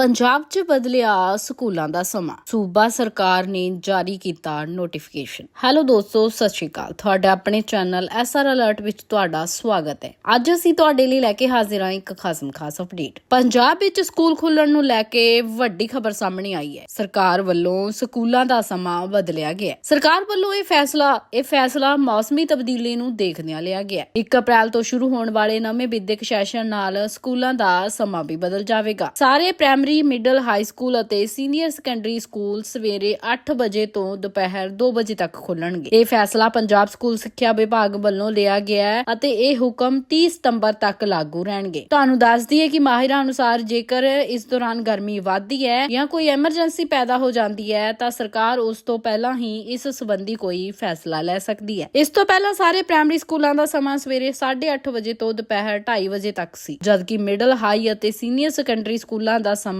ਪੰਜਾਬ 'ਚ ਬਦਲਿਆ ਸਕੂਲਾਂ ਦਾ ਸਮਾਂ। ਸੂਬਾ ਸਰਕਾਰ ਨੇ ਜਾਰੀ ਕੀਤਾ ਨੋਟੀਫਿਕੇਸ਼ਨ ਹੈਲੋ ਦੋਸਤੋ, ਸਤਿ ਸ਼੍ਰੀ ਅਕਾਲ। ਤੁਹਾਡਾ ਆਪਣੇ ਚੈਨਲ ਐਸਆਰ ਅਲਰਟ ਵਿੱਚ ਤੁਹਾਡਾ ਸਵਾਗਤ ਹੈ। ਅੱਜ ਅਸੀਂ ਤੁਹਾਡੇ ਲਈ ਲੈ ਕੇ ਹਾਜ਼ਰ ਹਾਂ ਇੱਕ ਖਾਸਮ ਖਾਸ ਅਪਡੇਟ ਪੰਜਾਬ ਵਿੱਚ ਸਕੂਲ ਖੁੱਲਣ ਨੂੰ ਲੈ ਕੇ ਵੱਡੀ ਖਬਰ ਸਾਹਮਣੇ ਆਈ ਹੈ। ਸਰਕਾਰ ਵੱਲੋਂ ਸਕੂਲਾਂ ਦਾ ਸਮਾਂ ਬਦਲਿਆ ਗਿਆ ਹੈ। ਸਰਕਾਰ ਵੱਲੋਂ ਇਹ ਫੈਸਲਾ ਇਹ ਫੈਸਲਾ ਮੌਸਮੀ ਤਬਦੀਲੀ ਨੂੰ ਦੇਖਦਿਆਂ ਲਿਆ ਗਿਆ ਹੈ। 1 ਅਪ੍ਰੈਲ ਤੋਂ ਸ਼ੁਰੂ ਹੋਣ ਵਾਲੇ ਨਵੇਂ ਵਿਦਿਅਕ ਸੈਸ਼ਨ ਨਾਲ ਸਕੂਲਾਂ ਦਾ ਸਮਾਂ ਵੀ ਬਦਲ ਜਾਵੇਗਾ। ਸਾਰੇ ਪ੍ਰਾਇਮਰੀ ਮਿਡਲ, ਹਾਈ ਸਕੂਲ ਅਤੇ ਸੀਨੀਅਰ ਸੈਕੰਡਰੀ ਸਕੂਲ ਸਵੇਰੇ 8 ਵਜੇ ਤੋਂ ਦੁਪਹਿਰ 2 ਵਜੇ ਤੱਕ ਖੁੱਲਣਗੇ। ਇਹ ਫੈਸਲਾ ਪੰਜਾਬ ਸਕੂਲ ਸਿੱਖਿਆ ਵਿਭਾਗ ਵੱਲੋਂ ਲਿਆ ਗਿਆ ਹੈ ਅਤੇ ਇਹ ਹੁਕਮ 30 ਸਤੰਬਰ ਤੱਕ ਲਾਗੂ ਰਹਿਣਗੇ। ਤੁਹਾਨੂੰ ਦੱਸ ਦਈਏ ਕਿ ਮਾਹਿਰਾਂ ਅਨੁਸਾਰ ਜੇਕਰ ਇਸ ਦੌਰਾਨ ਗਰਮੀ ਵਧਦੀ ਹੈ ਜਾਂ ਕੋਈ ਐਮਰਜੈਂਸੀ ਪੈਦਾ ਹੋ ਜਾਂਦੀ ਹੈ ਤਾਂ ਸਰਕਾਰ ਉਸ ਤੋਂ ਪਹਿਲਾਂ ਹੀ ਇਸ ਸੰਬੰਧੀ ਕੋਈ ਫੈਸਲਾ ਲੈ ਸਕਦੀ ਹੈ। ਇਸ ਤੋਂ ਪਹਿਲਾਂ ਸਾਰੇ ਪ੍ਰਾਇਮਰੀ ਸਕੂਲਾਂ ਦਾ ਸਮਾਂ ਸਵੇਰੇ 8:30 ਵਜੇ ਤੋਂ ਦੁਪਹਿਰ 2:30 ਵਜੇ ਤੱਕ ਸੀ, ਜਦਕਿ ਮਿਡਲ, ਹਾਈ ਅਤੇ ਸੀਨੀਅਰ ਸੈਕੰਡਰੀ ਸਕੂਲਾਂ ਦਾ ਸਮਾਂ